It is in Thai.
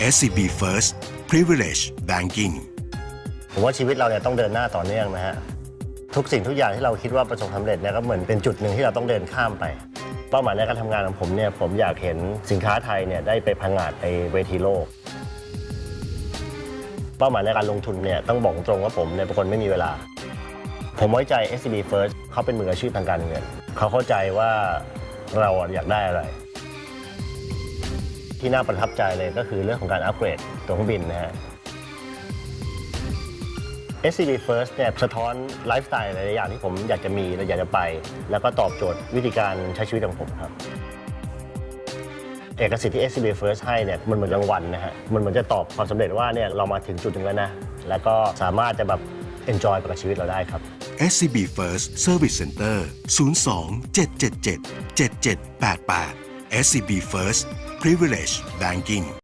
SCB First Privilege Banking ผมว่าชีวิตเราเนี่ยต้องเดินหน้าต่อเนื่องนะฮะ ทุกสิ่งทุกอย่างที่เราคิดว่าประสบความสำเร็จเนี่ยก็เหมือนเป็นจุดหนึ่งที่เราต้องเดินข้ามไป เป้าหมายในการทำงานของผมเนี่ยผมอยากเห็นสินค้าไทยเนี่ยได้ไปพังงาดในเวทีโลก เป้าหมายในการลงทุนเนี่ยต้องบอกตรงว่าผมเนี่ยเป็นคนไม่มีเวลา ผมไว้ใจ SCB First เขาเป็นมืออาชีพทางการเงิน เขาเข้าใจว่าเราอยากได้อะไร ที่น่าประทับใจเลยก็คือเรื่องของการอัปเกรดตัวเครื่องบินนะฮะ SCB First เนี่ยสะท้อนไลฟ์สไตล์หลายๆอย่างที่ผมอยากจะมีและอยากจะไป แล้วก็ตอบโจทย์วิธีการใช้ชีวิตของผมครับ เอกสิทธิ์ที่ SCB First ให้เนี่ยมันเหมือนรางวัลนะฮะ มันเหมือนจะตอบความสำเร็จว่าเนี่ยเรามาถึงจุดหนึ่งแล้วนะ แล้วก็สามารถจะแบบ enjoy ไปกับชีวิตเราได้ครับ SCB First Service Center 02 777 7788 SCB First Privilege Banking